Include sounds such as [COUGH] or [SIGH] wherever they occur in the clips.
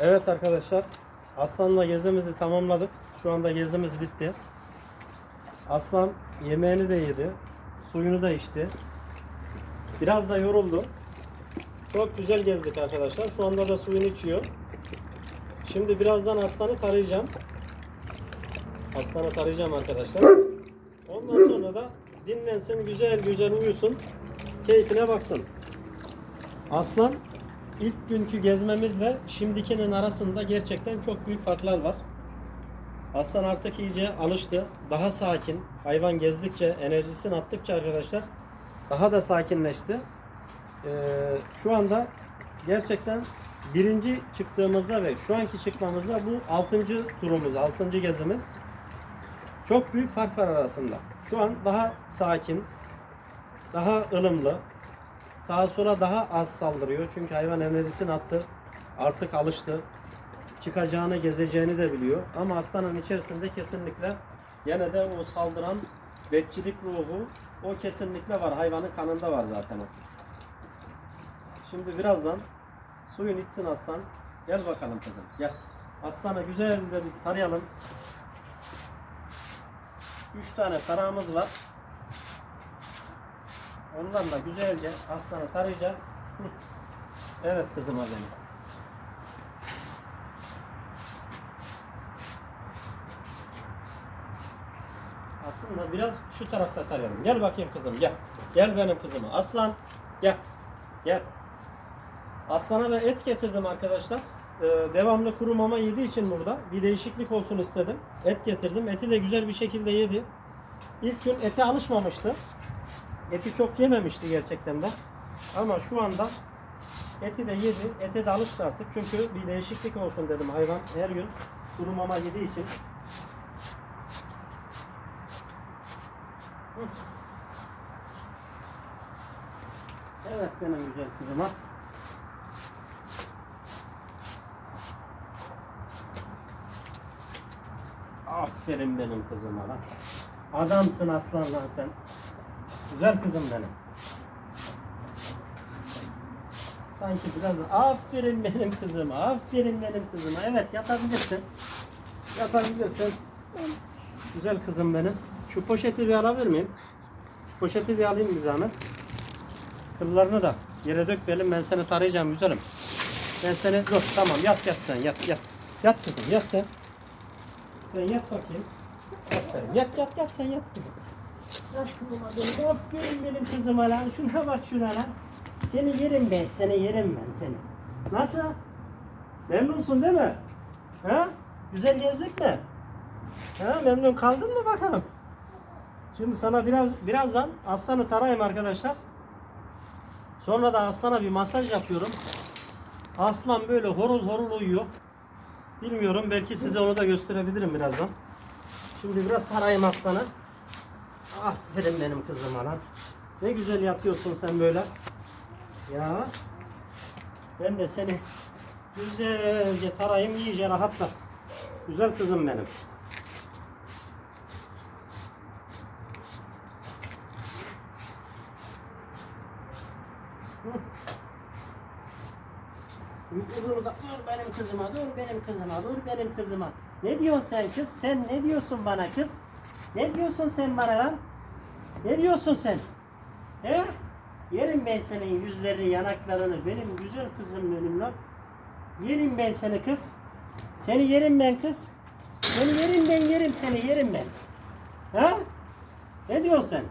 Evet arkadaşlar. Aslan'la gezimizi tamamladık. Şu anda gezimiz bitti. Aslan yemeğini de yedi. Suyunu da içti. Biraz da yoruldu. Çok güzel gezdik arkadaşlar. Şu anda da suyunu içiyor. Şimdi birazdan aslanı tarayacağım. Aslanı tarayacağım arkadaşlar. Ondan sonra da dinlensin, güzel güzel uyusun. Keyfine baksın. Aslan ilk günkü gezmemizle şimdikinin arasında gerçekten çok büyük farklar var. Aslan artık iyice alıştı. Daha sakin. Hayvan gezdikçe, enerjisini attıkça arkadaşlar daha da sakinleşti. Ee, şu anda gerçekten birinci çıktığımızda ve şu anki çıkmamızda bu altıncı turumuz, altıncı gezimiz. Çok büyük fark var arasında. Şu an daha sakin, daha ılımlı, sağa sola daha az saldırıyor. Çünkü hayvan enerjisini attı. Artık alıştı. Çıkacağını, gezeceğini de biliyor. Ama aslanın içerisinde kesinlikle yine de o saldıran bekçilik ruhu o kesinlikle var. Hayvanın kanında var zaten. Şimdi birazdan suyun içsin aslan. Gel bakalım kızım. Gel. Aslanı güzel bir tarayalım. Üç tane tarağımız var. Onlarla güzelce aslanı tarayacağız. Evet kızıma benim. Aslında biraz şu tarafta tarayalım. Gel bakayım kızım gel. Gel benim kızıma. Aslan gel. Gel. Aslana da et getirdim arkadaşlar. Ee, devamlı kuru mama yediği için burada bir değişiklik olsun istedim. Et getirdim. Eti de güzel bir şekilde yedi. İlk gün ete alışmamıştı. Eti çok yememişti gerçekten de. Ama şu anda eti de yedi. Ete de alıştı artık. Çünkü bir değişiklik olsun dedim hayvan her gün kuru mama yediği için. Evet benim güzel kızıma. Aferin benim kızıma lan. Adamsın aslan lan sen. Güzel kızım benim. Sanki biraz aferin benim kızıma, aferin benim kızıma. Evet yatabilirsin. Yatabilirsin. Güzel kızım benim. Şu poşeti bir alabilir miyim? Şu poşeti bir alayım bir zahmet. Kıllarını da yere dökmeyelim. Ben seni tarayacağım güzelim. Ben seni dur tamam yat yat sen yat yat. Yat kızım yat sen. Sen yat bakayım. Aferin. Yat yat yat sen yat kızım. Yat kızım benim. Aferin benim kızıma lan. Şuna bak şuna lan. Seni yerim ben. Seni yerim ben seni. Nasıl? Memnunsun değil mi? Ha? Güzel gezdik mi? Ha, memnun kaldın mı bakalım? Şimdi sana biraz birazdan aslanı tarayayım arkadaşlar. Sonra da aslana bir masaj yapıyorum. Aslan böyle horul horul uyuyor. Bilmiyorum belki size onu da gösterebilirim birazdan. Şimdi biraz tarayayım aslanı. Aferin benim kızıma lan. Ne güzel yatıyorsun sen böyle. Ya. Ben de seni güzelce tarayayım iyice rahatla. Güzel kızım benim. Dur, dur benim kızıma, dur benim kızıma, dur benim kızıma. Ne diyorsun sen kız? Sen ne diyorsun bana kız? Ne diyorsun sen bana lan? Ne diyorsun sen? He? Yerim ben senin yüzlerini, yanaklarını. Benim güzel kızım benim lan. Yerim ben seni kız. Seni yerim ben kız. Seni yerim ben, yerim seni, yerim ben. Ha? Ne diyorsun sen?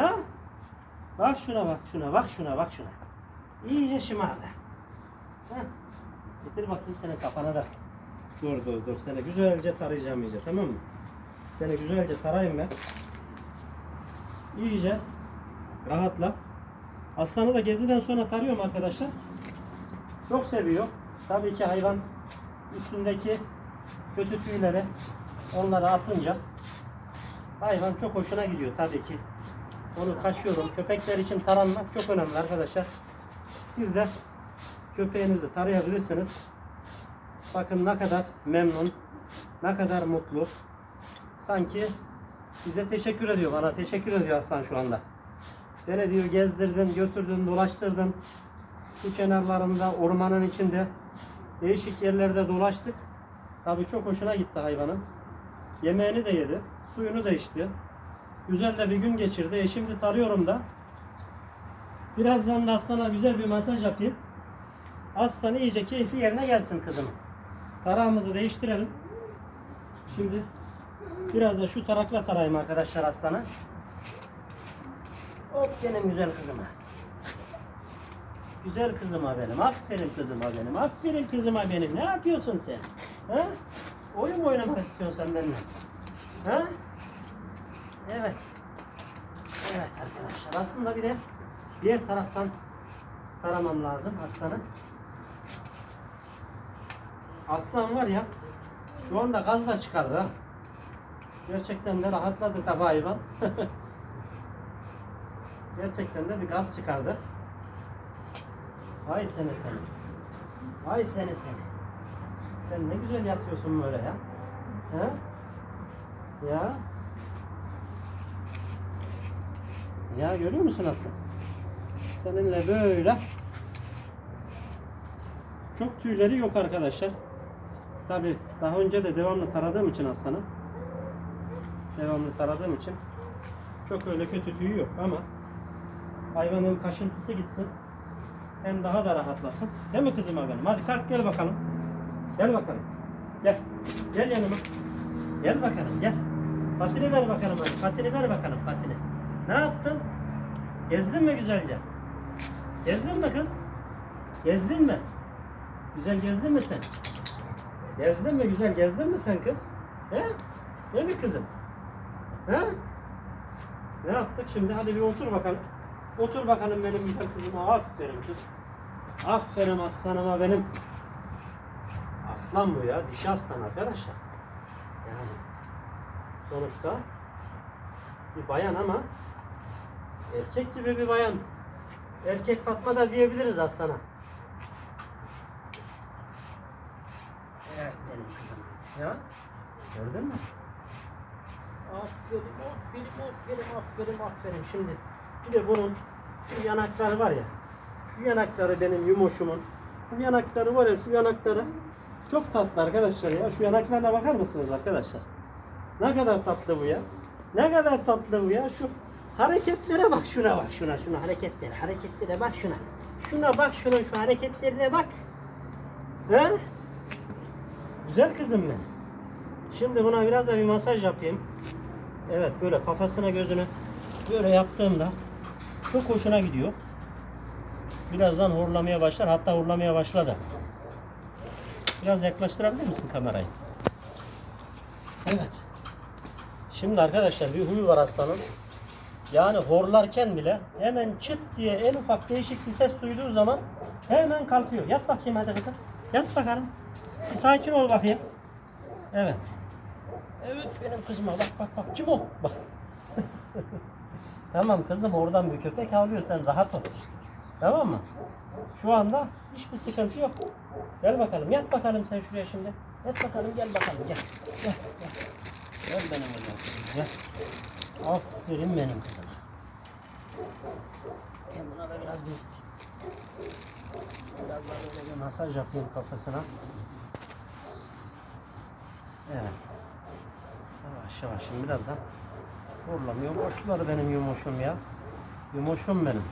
Ha? Bak şuna bak şuna, bak şuna, bak şuna. İyice şımardı. Heh. Getir bakayım senin kafana da. Dur dur dur seni güzelce tarayacağım iyice tamam mı? Seni güzelce tarayayım ben. İyice rahatla. Aslanı da geziden sonra tarıyorum arkadaşlar. Çok seviyor. Tabii ki hayvan üstündeki kötü tüyleri onlara atınca hayvan çok hoşuna gidiyor tabii ki. Onu kaşıyorum. Köpekler için taranmak çok önemli arkadaşlar. Siz de köpeğinizi tarayabilirsiniz. Bakın ne kadar memnun, ne kadar mutlu. Sanki bize teşekkür ediyor, bana teşekkür ediyor aslan şu anda. Beni diyor gezdirdin, götürdün, dolaştırdın. Su kenarlarında, ormanın içinde Değişik yerlerde dolaştık. Tabii çok hoşuna gitti hayvanın. Yemeğini de yedi. Suyunu da içti. Güzel de bir gün geçirdi. E şimdi tarıyorum da. Birazdan da Aslan'a güzel bir masaj yapayım. Aslan iyice keyfi yerine gelsin kızım. Tarağımızı değiştirelim. Şimdi biraz da şu tarakla tarayayım arkadaşlar Aslan'a. Hop benim güzel kızıma. Güzel kızıma benim. Aferin kızıma benim. Aferin kızıma benim. Ne yapıyorsun sen? Ha? Oyun mu oynamak istiyorsun benimle? Ha? Evet. Evet arkadaşlar. Aslında bir de diğer taraftan taramam lazım aslanı. Aslan var ya şu anda gaz da çıkardı ha. Gerçekten de rahatladı tabi hayvan. [LAUGHS] Gerçekten de bir gaz çıkardı. Ay seni seni. Ay seni seni. Sen ne güzel yatıyorsun böyle ya. Ha? Ya. Ya görüyor musun aslan? Seninle böyle çok tüyleri yok arkadaşlar. Tabi daha önce de devamlı taradığım için aslanı devamlı taradığım için çok öyle kötü tüyü yok ama hayvanın kaşıntısı gitsin hem daha da rahatlasın. Değil mi kızım benim? Hadi kalk gel bakalım. Gel bakalım. Gel. Gel yanıma. Gel bakalım gel. Patini ver bakalım hadi. Patini ver bakalım patini. Ne yaptın? Gezdin mi güzelce? Gezdin mi kız? Gezdin mi? Güzel gezdin mi sen? Gezdin mi güzel gezdin mi sen kız? He? Ne mi kızım? He? Ne yaptık şimdi? Hadi bir otur bakalım. Otur bakalım benim güzel kızıma. Aferin kız. Aferin aslanıma benim. Aslan bu ya. Dişi aslan arkadaşlar. Yani sonuçta bir bayan ama erkek gibi bir bayan. Erkek Fatma da diyebiliriz aslana. Evet benim kızım. Ya gördün mü? Aferin, aferin, aferin, aferin, aferin. Şimdi bir de bunun şu yanakları var ya. Şu yanakları benim yumuşumun. Bu yanakları var ya şu yanakları. Çok tatlı arkadaşlar ya. Şu yanaklarına bakar mısınız arkadaşlar? Ne kadar tatlı bu ya. Ne kadar tatlı bu ya. Şu hareketlere bak şuna bak şuna şuna hareketlere hareketlere bak şuna. Şuna bak şuna şu hareketlerine bak. He? Güzel kızım benim. Şimdi buna biraz da bir masaj yapayım. Evet böyle kafasına gözünü böyle yaptığımda çok hoşuna gidiyor. Birazdan horlamaya başlar. Hatta horlamaya başladı. Biraz yaklaştırabilir misin kamerayı? Evet. Şimdi arkadaşlar bir huyu var aslanın. Yani horlarken bile hemen çıt diye en ufak değişik bir ses duyduğu zaman hemen kalkıyor. Yat bakayım hadi kızım. Yat bakalım. Bir sakin ol bakayım. Evet. Evet benim kızıma bak bak bak. Kim o? Bak. [LAUGHS] tamam kızım oradan bir köpek havlıyor sen rahat ol. Tamam mı? Şu anda hiçbir sıkıntı yok. Gel bakalım yat bakalım sen şuraya şimdi. Yat bakalım gel bakalım gel. Gel gel. Gel benim kızım gel. Aferin benim kızıma. Ben buna da biraz bir biraz böyle bir masaj yapayım kafasına. Evet. Yavaş yavaş şimdi birazdan horlamıyor. Boşluları benim yumuşum ya. Yumuşum benim.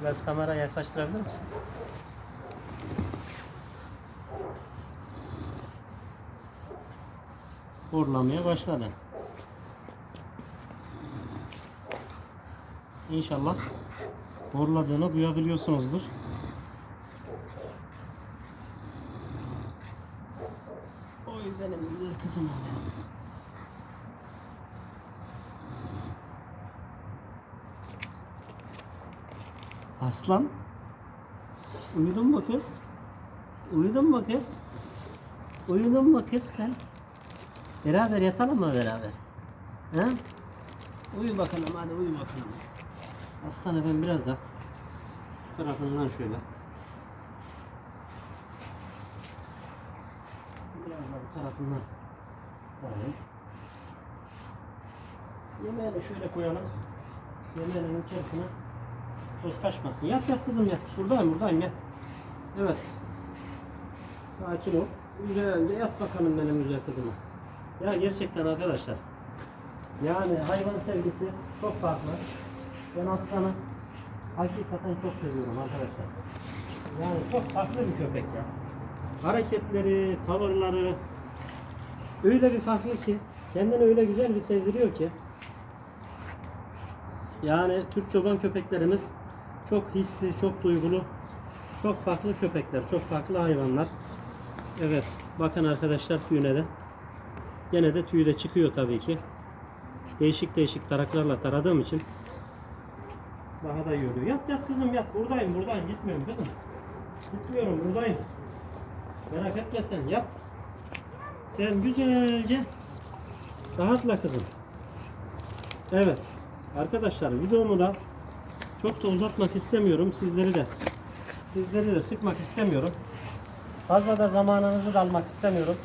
Biraz kamera yaklaştırabilir misin? Horlamaya başladı. İnşallah horladığını duyabiliyorsunuzdur. Oy benim güzel kızım benim. Aslan. Uyudun mu kız? Uyudun mu kız? Uyudun mu kız sen? Beraber yatalım mı beraber? He? Uyu bakalım hadi uyu bakalım. Aslanı ben biraz da şu tarafından şöyle. Biraz da bu tarafından Yemeğini şöyle koyalım. Yemeğinin içerisine toz kaçmasın. Yat yat kızım yat. Buradayım buradayım yat. Evet. Sakin ol. Güzelce yat bakalım benim güzel kızıma. Ya gerçekten arkadaşlar. Yani hayvan sevgisi çok farklı. Ben aslanı hakikaten çok seviyorum arkadaşlar. Yani çok farklı bir köpek ya. Hareketleri, tavırları öyle bir farklı ki kendini öyle güzel bir sevdiriyor ki. Yani Türk çoban köpeklerimiz çok hisli, çok duygulu, çok farklı köpekler, çok farklı hayvanlar. Evet, bakın arkadaşlar tüyüne de. Gene de tüyü de çıkıyor tabii ki. Değişik değişik taraklarla taradığım için daha da iyi. Yat yat kızım yat. Buradayım buradayım. Gitmiyorum kızım. Gitmiyorum buradayım. Merak etme sen yat. Sen güzelce rahatla kızım. Evet. Arkadaşlar videomu da çok da uzatmak istemiyorum. Sizleri de sizleri de sıkmak istemiyorum. Fazla da zamanınızı da almak istemiyorum.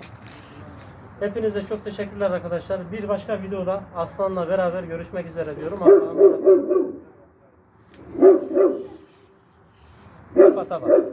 Hepinize çok teşekkürler arkadaşlar. Bir başka videoda Aslan'la beraber görüşmek üzere diyorum. Allah'a emanet olun. Kapat.